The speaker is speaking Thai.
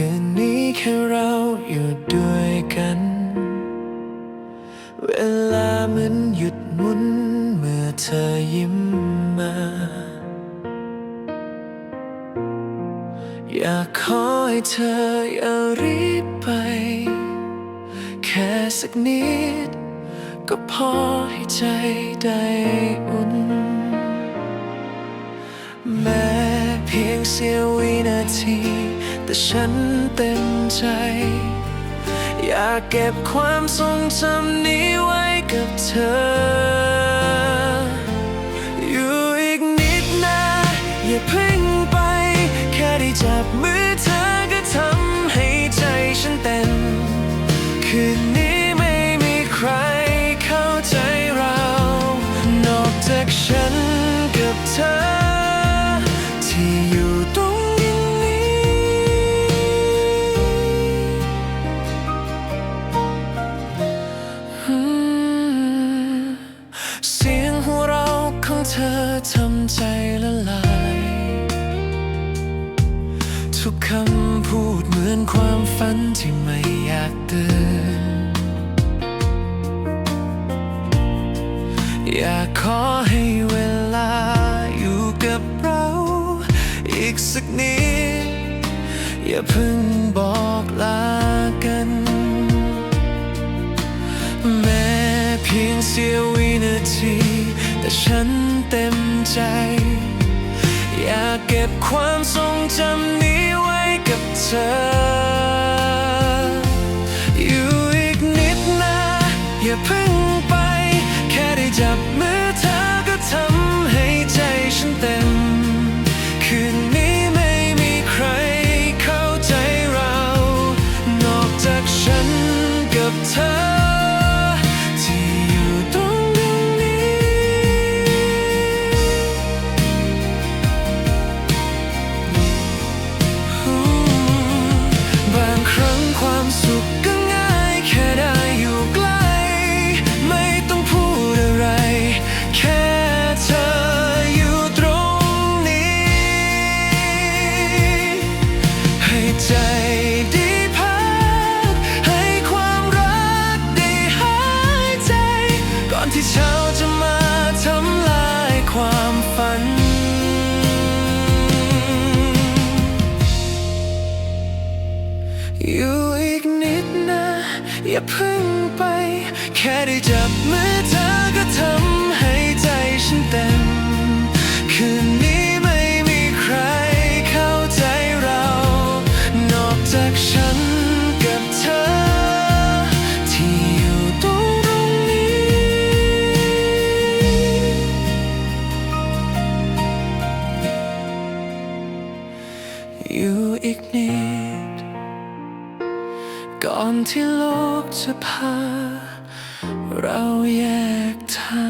คืนนี้แค่เราอยู่ด้วยกัน เวลาเหมือนหยุดหมุนเมื่อเธอยิ้มมา อยากขอให้เธออย่ารีบไป แค่สักนิด ก็พอให้ใจได้อุ่น แม้เพียงเสี้ยววินาที แต่ฉันเต็มใจ อยากเก็บความทรงจำนี้ไว้กับเธอ ขอให้เวลาอยู่กับเรา อีกสักนิด อย่าเพิ่งบอกลากัน แม้เพียงเสี้ยววินาที แต่ฉันเต็มใจ อยากเก็บความทรงจำนี้ไว้กับเธอ อยู่อีกนิดนะ อย่าเพิ่ง ความฝัน อยู่อีกนิดนะ อย่าเพิ่งไป แค่ได้จับมือเธอ อยู่อีกนิด ก่อนที่โลกจะพา เราแยกทาง